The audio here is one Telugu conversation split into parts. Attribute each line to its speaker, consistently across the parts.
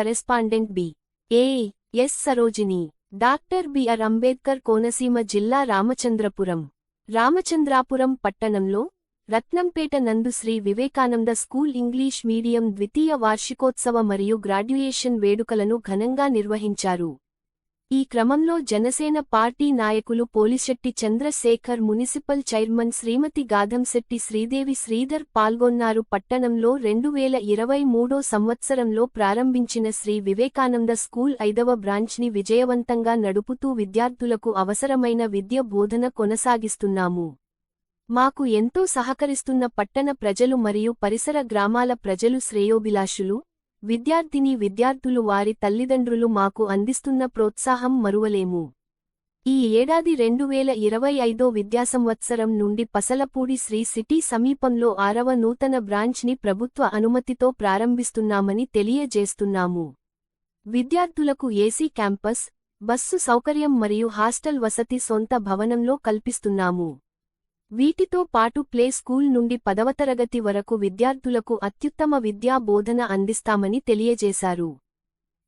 Speaker 1: Correspondent B. A. S. Sarojini doctor B R Ambedkar Konaseema జిల్లా రామచంద్రపురం. రామచంద్రాపురం పట్టణంలో రత్నంపేట నందు Shri Vivekananda school English medium ద్వితీయ వార్షికోత్సవ మరియు గ్రాడ్యుయేషన్ వేడుకలను ఘనంగా నిర్వహించారు. ఈ క్రమంలో జనసేన పార్టీ నాయకులు పోలిశెట్టి చంద్రశేఖర్ మునిసిపల్ చైర్మన్ శ్రీమతి గాధంశెట్టి శ్రీదేవి శ్రీధర్ పాల్గొన్నారు. పట్టణంలో రెండు వేల ఇరవై మూడో సంవత్సరంలో ప్రారంభించిన శ్రీ వివేకానంద స్కూల్ ఐదవ బ్రాంచ్ని విజయవంతంగా నడుపుతూ విద్యార్థులకు అవసరమైన విద్య బోధన కొనసాగిస్తున్నాము. మాకు ఎంతో సహకరిస్తున్న పట్టణ ప్రజలు మరియు పరిసర గ్రామాల ప్రజలు శ్రేయోభిలాషులు విద్యార్థిని విద్యార్థులు వారి తల్లిదండ్రులు మాకు అందిస్తున్న ప్రోత్సాహం మరువలేము. ఈ ఏడాది రెండు వేల ఇరవై ఐదో విద్యాసంవత్సరం నుండి పసలపూడి శ్రీ సిటీ సమీపంలో ఆరవ నూతన బ్రాంచ్ని ప్రభుత్వ అనుమతితో ప్రారంభిస్తున్నామని తెలియజేస్తున్నాము. విద్యార్థులకు ఏసీ క్యాంపస్ బస్సు సౌకర్యం మరియు హాస్టల్ వసతి సొంత భవనంలో కల్పిస్తున్నాము. వీటితో పాటు ప్లే స్కూల్ నుండి పదవ తరగతి వరకు విద్యార్థులకు అత్యుత్తమ విద్యా బోధన అందిస్తామని తెలియజేశారు.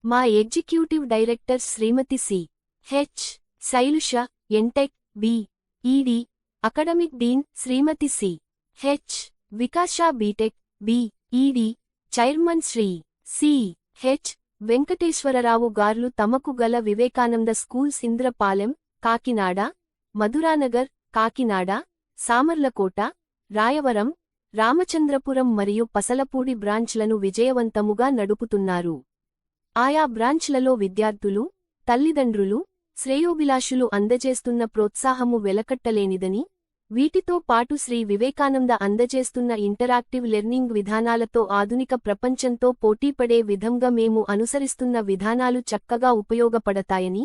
Speaker 1: మా executive director Shrimati C. H. Sailusha M Tech B. Ed academic dean Shrimati C. H. Vikasha B Tech B. Ed chairman Shri. C. H. Venkateswararao గార్లు తమకు గల వివేకానంద స్కూల్స్ ఇంద్రపాలెం కాకినాడ మధురానగర్ కాకినాడ సామర్లకోట రాయవరం రామచంద్రపురం మరియు పసలపూడి బ్రాంచ్లను విజయవంతముగా నడుపుతున్నారు. ఆయా బ్రాంచ్లలో విద్యార్థులు తల్లిదండ్రులు శ్రేయోభిలాషులు అందజేస్తున్న ప్రోత్సాహము వెలకట్టలేనిదని వీటితో పాటు శ్రీ వివేకానంద అందజేస్తున్న ఇంటరాక్టివ్ లెర్నింగ్ విధానాలతో ఆధునిక ప్రపంచంతో పోటీపడే విధంగా మేము అనుసరిస్తున్న విధానాలు చక్కగా ఉపయోగపడతాయని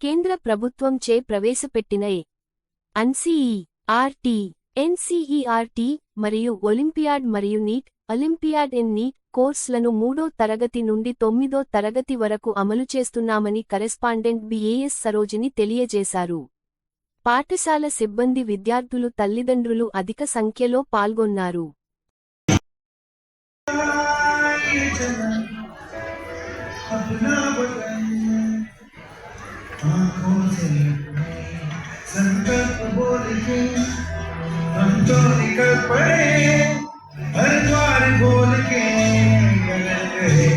Speaker 1: కేంద్ర ప్రభుత్వం చే ప్రవేశపెట్టిన ఏ అన్సీఈ ఆర్టి ఎన్సిఈఆర్టి మరియు ఒలింపియాడ్ మరియు నీట్ ఒలింపియాడ్ ఎన్ నీట్ కోర్సులను మూడో తరగతి నుండి తొమ్మిదో తరగతి వరకు అమలు చేస్తున్నామని కరెస్పాండెంట్ బిఏఎస్ సరోజిని తెలియజేశారు. పాఠశాల సిబ్బంది విద్యార్థులు తల్లిదండ్రులు అధిక సంఖ్యలో పాల్గొన్నారు.
Speaker 2: సంకల్ప बोलिए हम तो निकल पड़े हर द्वार बोल के गगन गए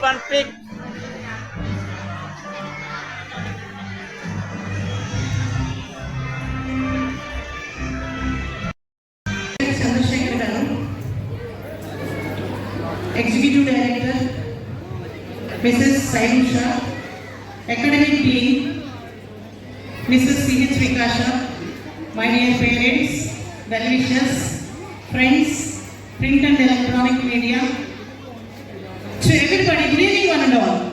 Speaker 3: One pick.
Speaker 4: చంద్రశేఖర్ గారు executive director Mrs Sainusha academic dean Mrs C H my dear parents, well-wishers, friends, print and electronic media, to everybody, good evening one and all.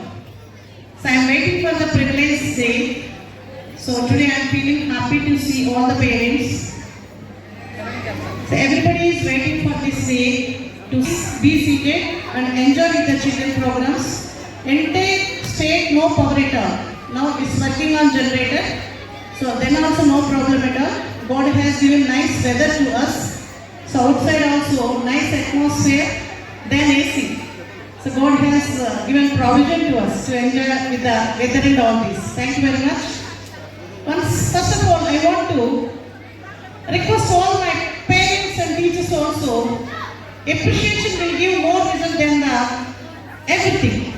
Speaker 4: So I am waiting for the privilege day. So today I am feeling happy to see all the parents. So everybody is waiting for this day to be seated and enjoy with the children programs. Entire state no power at all. Now it's working on generator. So then also no problem at all. God has given nice weather to us. So outside also nice atmosphere, then AC. So God has uh, given provision to us to enjoy with the weather and all this. Thank you very much. Once, first of all, I want to request all my parents and teachers also appreciation will give more result than the everything.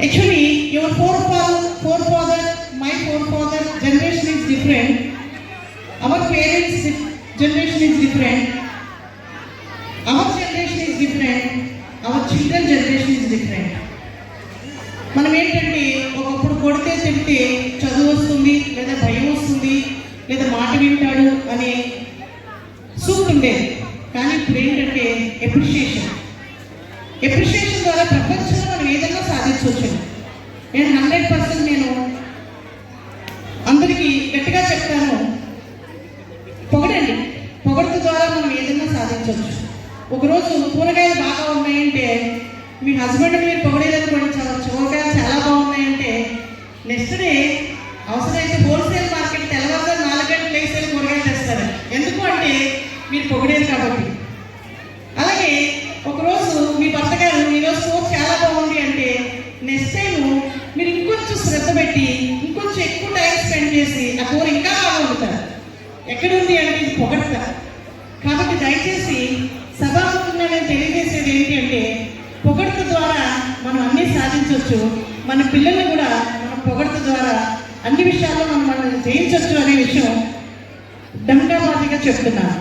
Speaker 4: Actually, your forefather, forefather, my forefather generation is different. Our parents' generation is different. Our generation is different. Our children generation is different. మనం ఏంటంటే ఒకప్పుడు కొడితే తింటే చదువు వస్తుంది లేదా భయం వస్తుంది లేదా మాట వింటాడు అనే సూట్ ఉండేది కానీ ఇప్పుడు ఏంటంటే ఎప్రిషియేషన్ ఎప్రిషియేషన్ ద్వారా ప్రపంచంలో మనం ఏదైనా సాధించవచ్చు నేను హండ్రెడ్ పర్సెంట్ నేను అందరికీ గట్టిగా చెప్తాను పొగడండి పొగడత ద్వారా మనం ఏదైనా ఒకరోజు కూరగాయలు బాగా ఉన్నాయంటే మీ హస్బెండ్ మీరు పొగడేదనుకోండి చాలా కూరగాయలు చాలా బాగున్నాయంటే నెక్స్ట్ డే అవసరమైతే హోల్సేల్ మార్కెట్ తెల్లవారు నాలుగు గంటలు వేసే కూరగాయలు తెస్తారు. ఎందుకు అంటే మీరు పొగడేది కాబట్టి. అలాగే ఒకరోజు మీ భర్త గారు ఈరోజు కూర చాలా బాగుంది అంటే నెక్స్ట్ టైం మీరు ఇంకొంచెం శ్రద్ధ పెట్టి ఇంకొంచెం ఎక్కువ టైం స్పెండ్ చేసి ఆ కూర ఇంకా బాగా వండుతారు. ఎక్కడుంది అంటే ఇది పొగడతారు కాబట్టి దయచేసి సభాముఖంగా నేను తెలియజేసేది ఏంటి అంటే పొగడత ద్వారా మనం అన్నీ సాధించవచ్చు మన పిల్లల్ని కూడా మన పొగడత ద్వారా అన్ని విషయాల్లో మనం మనం జయించవచ్చు అనే విషయం డంకాబాదిగా చెప్తున్నాను